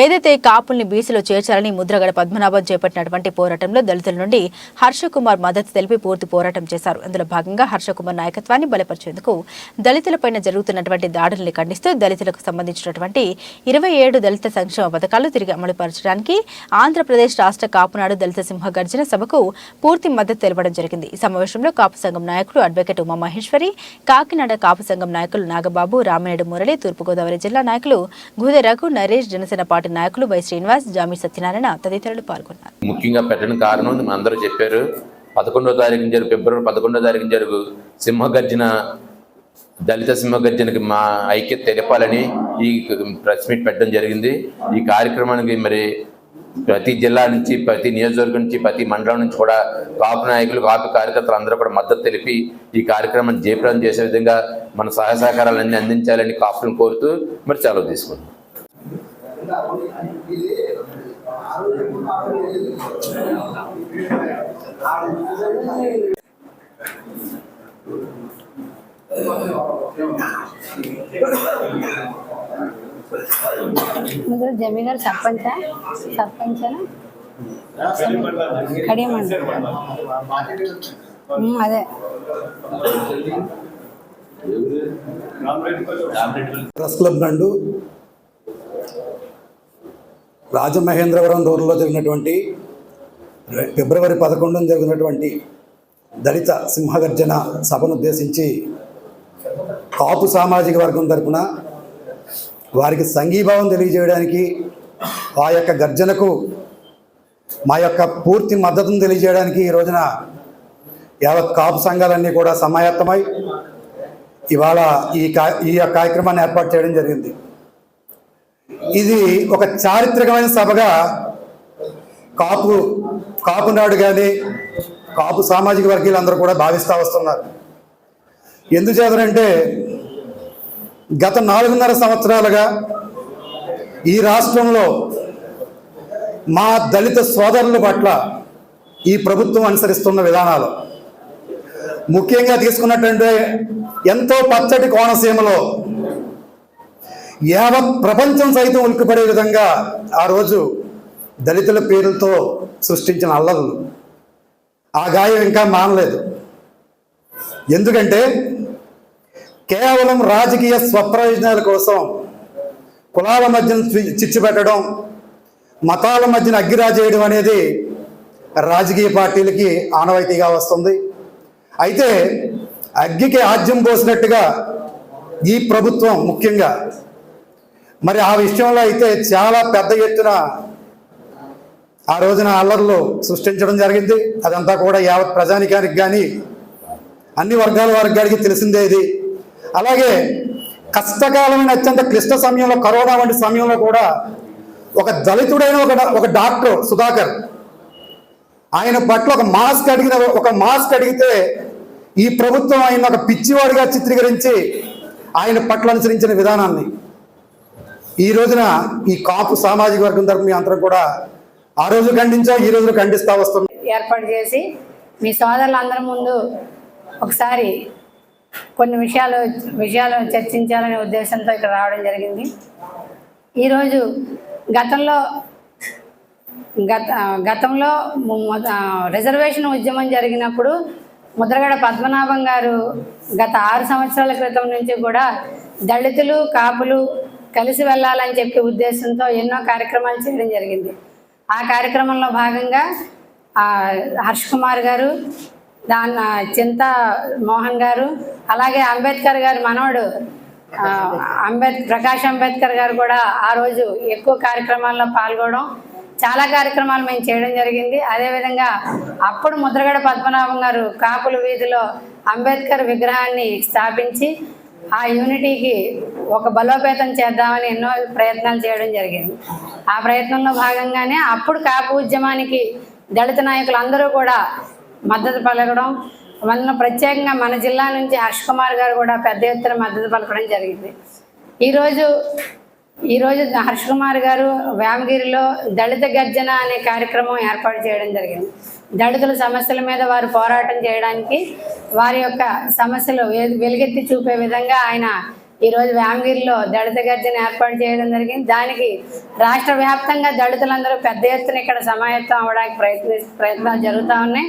ఏదైతే కాపుల్ని బీసీలో చేర్చాలని ముద్రగడ పద్మనాభం చేపట్టినటువంటి పోరాటంలో దళితుల నుండి హర్షకుమార్ మద్దతు తెలిపి పూర్తి పోరాటం చేశారు. అందులో భాగంగా హర్షకుమార్ నాయకత్వాన్ని బలపరిచేందుకు దళితులపైన జరుగుతున్నటువంటి దాడుల్ని ఖండిస్తూ దళితులకు సంబంధించినటువంటి ఇరవై ఏడు దళిత సంక్షేమ పథకాలు తిరిగి అమలుపరచడానికి ఆంధ్రప్రదేశ్ రాష్ట్ర కాపునాడు దళిత సింహ గర్జన సభకు పూర్తి మద్దతు తెలపడం జరిగింది. ఈ సమావేశంలో కాపు సంఘం నాయకులు అడ్వకేట్ ఉమామహేశ్వరి కాకినాడ కాపు సంఘం నాయకులు నాగబాబు రామినేడు మురళి తూర్పుగోదావరి జిల్లా నాయకులు గుదే రఘు నరేష్ జనసేన పార్టీ నాయకులు వై శ్రీనివాస్ జామి సత్యనారాయణ తదితరులు పాల్గొన్నారు. ముఖ్యంగా పెట్టడం కారణం మన అందరూ చెప్పారు. పదకొండో తారీఖున జరుగు ఫిబ్రవరి పదకొండో తారీఖున జరుగు సింహగర్జన దళిత సింహగర్జనకి మా ఐక్యత తెలపాలని ఈ ప్రెస్ మీట్ పెట్టడం జరిగింది. ఈ కార్యక్రమానికి మరి ప్రతి జిల్లా నుంచి ప్రతి నియోజకవర్గం నుంచి ప్రతి మండలం నుంచి కూడా కాపు నాయకులు కాపు కార్యకర్తలు అందరూ కూడా మద్దతు తెలిపి ఈ కార్యక్రమాన్ని జయప్రదం చేసే విధంగా మన సహాయ సహకారాలన్నీ అందించాలని కాపులను కోరుతూ మరి సెలవు తీసుకుంటాం ముందు జమీందారు సర్పంచా? సర్పంచా కడియమండి. అదే. ప్రెస్ క్లబ్ నందు రాజమహేంద్రవరం రోడ్లో జరిగినటువంటి ఫిబ్రవరి పదకొండున జరిగినటువంటి దళిత సింహగర్జన సభను ఉద్దేశించి కాపు సామాజిక వర్గం తరపున వారికి సంఘీభావం తెలియజేయడానికి ఆ యొక్క గర్జనకు మా యొక్క పూర్తి మద్దతును తెలియజేయడానికి ఈ రోజున యావత్ కాపు సంఘాలన్నీ కూడా సమాయత్తమై ఇవాళ ఈ కా ఈ యొక్క కార్యక్రమాన్ని ఏర్పాటు చేయడం జరిగింది. ఇది ఒక చారిత్రకమైన సభగా కాపు కాపు నాడు కానీ కాపు సామాజిక వర్గీయులందరూ కూడా భావిస్తూ వస్తున్నారు. ఎందుచేతనంటే గత నాలుగున్నర సంవత్సరాలుగా ఈ రాష్ట్రంలో మా దళిత సోదరుల పట్ల ఈ ప్రభుత్వం అనుసరిస్తున్న విధానాలు. ముఖ్యంగా తీసుకున్నట్టుంటే ఎంతో పచ్చటి కోనసీమలో యావత్ ప్రపంచం సైతం ఉలిక్కిపడే విధంగా ఆ రోజు దళితుల పేరుతో సృష్టించిన అల్లర్లు. ఆ గాయం ఇంకా మానలేదు. ఎందుకంటే కేవలం రాజకీయ స్వప్రయోజనాల కోసం కులాల మధ్యన చిచ్చు పెట్టడం మతాల మధ్యన అగ్గిరాజేయడం అనేది రాజకీయ పార్టీలకి ఆనవాయితీగా వస్తుంది. అయితే అగ్గికి ఆజ్యం పోసినట్టుగా ఈ ప్రభుత్వం ముఖ్యంగా మరి ఆ విషయంలో అయితే చాలా పెద్ద ఎత్తున ఆ రోజున అల్లర్లు సృష్టించడం జరిగింది. అదంతా కూడా యావత్ ప్రజానికానికి కానీ అన్ని వర్గాల వర్గానికి తెలిసిందే ఇది. అలాగే కష్టకాలమైన అత్యంత క్లిష్ట సమయంలో కరోనా వంటి సమయంలో కూడా ఒక దళితుడైన ఒక ఒక డాక్టర్ సుధాకర్ ఆయన పట్ల ఒక మాస్క్ అడిగిన ఒక మాస్క్ అడిగితే ఈ ప్రభుత్వం ఆయన ఒక పిచ్చివాడిగా చిత్రీకరించి ఆయన పట్ల అనుసరించిన విధానాన్ని ఈ రోజున ఈ కాపు సామాజిక వర్గం తరపు మీ అందరం కూడా ఆ రోజు ఖండించా ఈ రోజు ఖండిస్తా వస్తున్నాం. ఏర్పాటు చేసి మీ సోదరులందరి ముందు ఒకసారి కొన్ని విషయాలు విషయాలు చర్చించాలనే ఉద్దేశంతో ఇక్కడ రావడం జరిగింది. ఈరోజు గతంలో గత గతంలో రిజర్వేషన్ ఉద్యమం జరిగినప్పుడు ముద్రగడ పద్మనాభం గారు గత ఆరు సంవత్సరాల క్రితం నుంచి కూడా దళితులు కాపులు కలిసి వెళ్ళాలని చెప్పే ఉద్దేశంతో ఎన్నో కార్యక్రమాలు చేయడం జరిగింది. ఆ కార్యక్రమంలో భాగంగా హర్ష్ కుమార్ గారు దాన్న చింత మోహన్ గారు అలాగే అంబేద్కర్ గారి మనవడు అంబేద్ ప్రకాష్ అంబేద్కర్ గారు కూడా ఆ రోజు ఎక్కువ కార్యక్రమాల్లో పాల్గొనడం చాలా కార్యక్రమాలు మేము చేయడం జరిగింది. అదేవిధంగా అప్పుడు ముద్రగడ పద్మనాభం గారు కాపుల వీధిలో అంబేద్కర్ విగ్రహాన్ని స్థాపించి ఆ యూనిటీకి ఒక బలోపేతం చేద్దామని ఎన్నో ప్రయత్నాలు చేయడం జరిగింది. ఆ ప్రయత్నంలో భాగంగానే అప్పుడు కాపు ఉద్యమానికి దళిత నాయకులు అందరూ కూడా మద్దతు పలకడం మన ప్రత్యేకంగా మన జిల్లా నుంచి హర్ష్ కుమార్ గారు కూడా పెద్ద ఎత్తున మద్దతు పలకడం జరిగింది. ఈరోజు ఈరోజు హర్ష్ కుమార్ గారు వేమగిరిలో దళిత గర్జన అనే కార్యక్రమం ఏర్పాటు చేయడం జరిగింది. దళితుల సమస్యల మీద వారు పోరాటం చేయడానికి వారి యొక్క సమస్యలు వెలుగెత్తి చూపే విధంగా ఆయన ఈరోజు వేమగిరిలో దళిత గర్జన ఏర్పాటు చేయడం జరిగింది. దానికి రాష్ట్ర వ్యాప్తంగా దళితులందరూ పెద్ద ఎత్తున ఇక్కడ సమాయత్తం అవ్వడానికి ప్రయత్ని ప్రయత్నాలు జరుగుతూ ఉన్నాయి.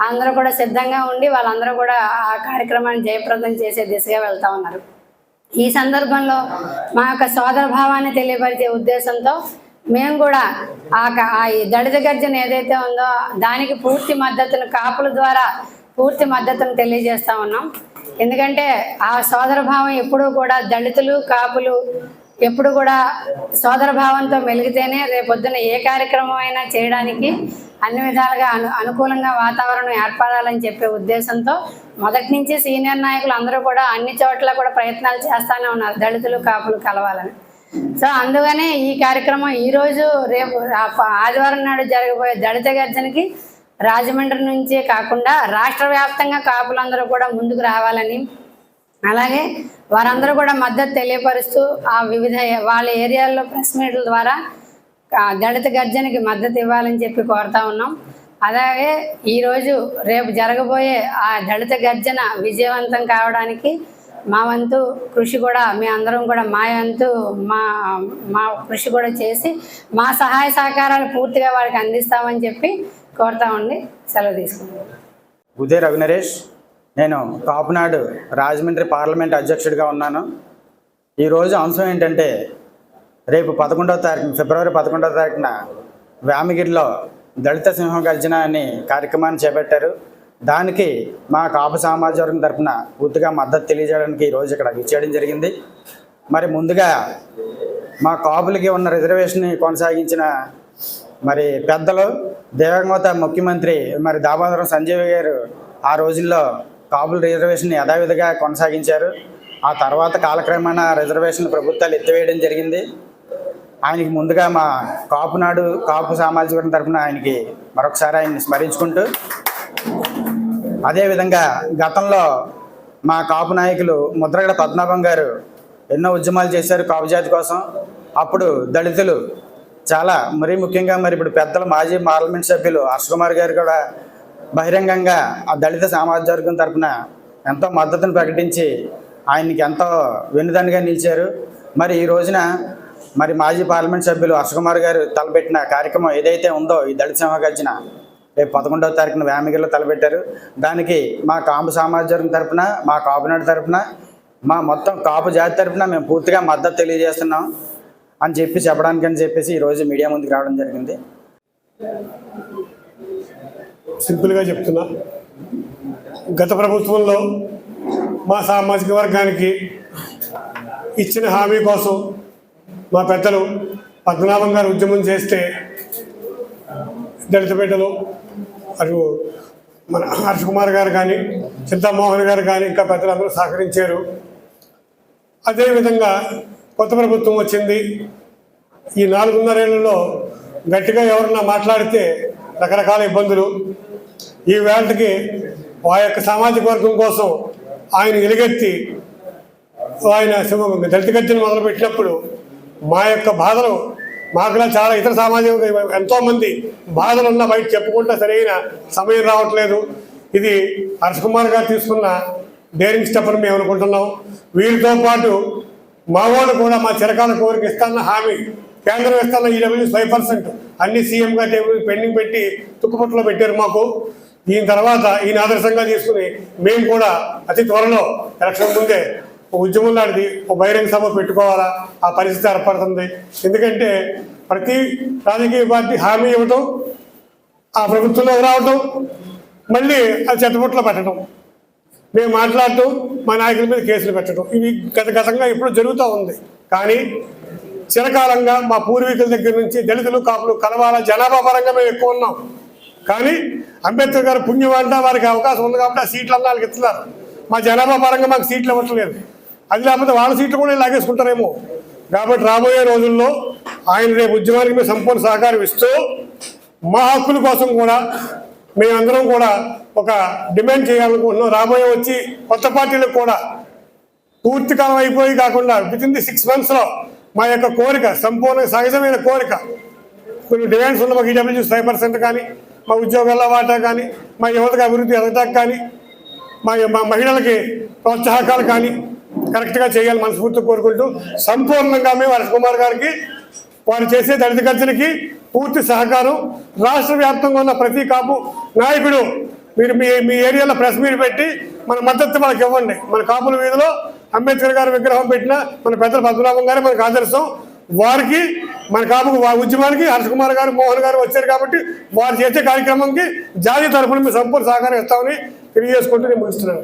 అందరూ కూడా సిద్ధంగా ఉండి వాళ్ళందరూ కూడా ఆ కార్యక్రమాన్ని జయప్రదం చేసే దిశగా వెళ్తా ఉన్నారు. ఈ సందర్భంలో మా యొక్క సోదర భావాన్ని తెలియపరిచే ఉద్దేశంతో మేము కూడా ఆ క- దళిత గర్జన ఏదైతే ఉందో దానికి పూర్తి మద్దతును కాపుల ద్వారా పూర్తి మద్దతును తెలియజేస్తా ఉన్నాం. ఎందుకంటే ఆ సోదరభావం ఎప్పుడూ కూడా దళితులు కాపులు ఎప్పుడు కూడా సోదర భావంతో మెలిగితేనే రేపొద్దున ఏ కార్యక్రమం అయినా చేయడానికి అన్ని విధాలుగా అను అనుకూలంగా వాతావరణం ఏర్పడాలని చెప్పే ఉద్దేశంతో మొదటి నుంచి సీనియర్ నాయకులు అందరూ కూడా అన్ని చోట్ల కూడా ప్రయత్నాలు చేస్తానే ఉన్నారు దళితులు కాపులు కలవాలని. సో అందుకనే ఈ కార్యక్రమం ఈరోజు రేపు ఆదివారం నాడు జరగబోయే దళిత గర్జనకి రాజమండ్రి నుంచే కాకుండా రాష్ట్ర వ్యాప్తంగా కాపులందరూ కూడా ముందుకు రావాలని అలాగే వారందరూ కూడా మద్దతు తెలియపరుస్తూ ఆ వివిధ వాళ్ళ ఏరియాల్లో ప్రెస్ మీట్ల ద్వారా దళిత గర్జనకి మద్దతు ఇవ్వాలని చెప్పి కోరుతా ఉన్నాం. అలాగే ఈరోజు రేపు జరగబోయే ఆ దళిత గర్జన విజయవంతం కావడానికి మా వంతు కృషి కూడా మీ అందరం కూడా మా వంతు మా మా కృషి కూడా చేసి మా సహాయ సహకారాలు పూర్తిగా వారికి అందిస్తామని చెప్పి కోరుతామండి. సెలవు తీసుకుంటాం ఉదయ్ రఘునరేష్ నేను కాపునాడు రాజమండ్రి పార్లమెంట్ అధ్యక్షుడిగా ఉన్నాను. ఈరోజు అంశం ఏంటంటే రేపు పదకొండవ తారీఖు ఫిబ్రవరి పదకొండవ తారీఖున వ్యామగిరిలో దళిత సింహ గర్జన అనే కార్యక్రమాన్ని చేపట్టారు. దానికి మా కాపు సామాజిక వర్గం తరఫున పూర్తిగా మద్దతు తెలియజేయడానికి ఈరోజు ఇక్కడ విచ్చేయడం జరిగింది. మరి ముందుగా మా కాపులకి ఉన్న రిజర్వేషన్ కొనసాగించిన మరి పెద్దలు దివంగత ముఖ్యమంత్రి మరి దామోదరం సంజయ్ గారు ఆ రోజుల్లో కాపుల రిజర్వేషన్ యథావిధిగా కొనసాగించారు. ఆ తర్వాత కాలక్రమేణా రిజర్వేషన్ ప్రభుత్వాలు ఎత్తివేయడం జరిగింది. ఆయనకి ముందుగా మా కాపు నాడు కాపు సామాజిక తరఫున ఆయనకి మరొకసారి ఆయన్ని స్మరించుకుంటూ అదేవిధంగా గతంలో మా కాపు నాయకులు ముద్రగడ పద్మనాభం గారు ఎన్నో ఉద్యమాలు చేశారు కాపు జాతి కోసం. అప్పుడు దళితులు చాలా మరీ ముఖ్యంగా మరి ఇప్పుడు పెద్దల మాజీ పార్లమెంట్ సభ్యులు హర్ష కుమార్ గారు కూడా బహిరంగంగా ఆ దళిత సామాజిక వర్గం తరఫున ఎంతో మద్దతును ప్రకటించి ఆయనకి ఎంతో వెన్నుదన్నుగా నిలిచారు. మరి ఈ రోజున మరి మాజీ పార్లమెంట్ సభ్యులు హర్ష కుమార్ గారు తలపెట్టిన కార్యక్రమం ఏదైతే ఉందో ఈ దళిత సింహగర్జన రేపు పదకొండవ తారీఖున వేమగిరిలో తలపెట్టారు. దానికి మా కాపు సమాజ వర్గం తరఫున మా కాపునాడు తరఫున మా మొత్తం కాపు జాతి తరఫున మేము పూర్తిగా మద్దతు తెలియజేస్తున్నాం. అని చెప్పి చెప్పడానికి అని చెప్పేసి ఈరోజు మీడియా ముందుకు రావడం జరిగింది. సింపుల్గా చెప్తున్నా. గత ప్రభుత్వంలో మా సామాజిక వర్గానికి ఇచ్చిన హామీ కోసం మా పెద్దలు పద్మనాభం గారు ఉద్యమం చేస్తే దళిత బిడ్డలు అటు మన హర్ష కుమార్ గారు కానీ చింతామోహన్ గారు కానీ ఇంకా పెద్దలందరూ సహకరించారు. అదేవిధంగా కొత్త ప్రభుత్వం వచ్చింది. ఈ నాలుగున్నరేళ్ళలో గట్టిగా ఎవరన్నా మాట్లాడితే రకరకాల ఇబ్బందులు. ఈ వేళకి ఆ యొక్క సామాజిక వర్గం కోసం ఆయన ఎలుగెత్తి ఆయన దళిత గర్జన మొదలుపెట్టినప్పుడు మా యొక్క బాధలు మాకులా చాలా ఇతర సామాజిక ఎంతోమంది బాధలు ఉన్న బయట చెప్పుకుంటే సరైన సమయం రావట్లేదు. ఇది హర్ష కుమార్ గారు తీసుకున్న డేరింగ్ స్టెప్ అని మేము అనుకుంటున్నాం. వీరితో పాటు మా వాళ్ళు కూడా మా చిరకాల కోరిక ఇస్తాన్న హామీ. కేంద్రం ఇస్తాన్న ఈడబ్ల్యూ ఫైవ్ పర్సెంట్. అన్ని సీఎంగా టేబుల్ పెండింగ్ పెట్టి తుక్కుపట్టులో పెట్టారు మాకు. దీని తర్వాత ఈయన ఆదర్శంగా తీసుకుని మేము కూడా అతి త్వరలో ఎలక్షన్ ముందే ఒక ఉద్యమం లాంటిది ఒక బహిరంగ సభ పెట్టుకోవాలా ఆ పరిస్థితి ఏర్పడుతుంది. ఎందుకంటే ప్రతి రాజకీయ పార్టీ హామీ ఇవ్వటం ఆ ప్రభుత్వంలో రావటం మళ్ళీ అది చెత్తపుట్లో పెట్టడం మేము మాట్లాడటం మా నాయకుల మీద కేసులు పెట్టడం. ఇవి గత గతంగా ఇప్పుడు జరుగుతూ ఉంది. కానీ చిరకాలంగా మా పూర్వీకుల దగ్గర నుంచి దళితులు కాపులు కలవాల జనాభా పరంగా మేము ఎక్కువ ఉన్నాం. కానీ అంబేద్కర్ గారు పుణ్యం అంటా వారికి అవకాశం ఉంది కాబట్టి ఆ సీట్లు అన్న వాళ్ళకి ఇస్తున్నారు. మా జనాభా పరంగా మాకు సీట్లు ఇవ్వట్లేదు. అది లేకపోతే వాళ్ళ సీట్లు కూడా లాగేసుకుంటారేమో. కాబట్టి రాబోయే రోజుల్లో ఆయన రేపు ఉద్యమానికి మేము సంపూర్ణ సహకారం ఇస్తూ మా హక్కుల కోసం కూడా మేమందరం కూడా ఒక డిమాండ్ చేయాలనుకుంటున్నాం. రాబోయే వచ్చి కొత్త పార్టీలకు కూడా పూర్తి కాలం అయిపోయి కాకుండా విత్ ఇన్ ది సిక్స్ మంత్స్లో మా యొక్క కోరిక సంపూర్ణ సహజమైన కోరిక కొన్ని డిమాండ్స్ ఉన్న మాకు ఈడబ్ల్యూ ఫైవ్ పర్సెంట్ కానీ మా ఉద్యోగాల వాటా కానీ మా యువతకు అభివృద్ధి ఎదగటానికి కానీ మా మా మహిళలకి ప్రోత్సాహకాలు కానీ కరెక్ట్గా చేయాలి మనస్ఫూర్తిగా కోరుకుంటూ సంపూర్ణంగా మేము హర్ష కుమార్ గారికి వారు చేసే దళిత గర్జనకి పూర్తి సహకారం. రాష్ట్ర వ్యాప్తంగా ఉన్న ప్రతి కాపు నాయకుడు మీరు మీ మీ ఏరియాలో ప్రెస్ మీట్ పెట్టి మన మద్దతు మనకి ఇవ్వండి. మన కాపుల వీధిలో అంబేద్కర్ గారి విగ్రహం పెట్టిన మన పెద్దల పద్మనాభం గారు మనకు ఆదర్శం. వారికి మన కాపు ఉద్యమానికి హర్ష కుమార్ గారు మోహన్ గారు వచ్చారు కాబట్టి వారు చేసే కార్యక్రమంకి జాతీయ తరఫున మేము సంపూర్ణ సహకారం ఇస్తామని తెలియజేసుకుంటూ నేను ముగిస్తున్నాను.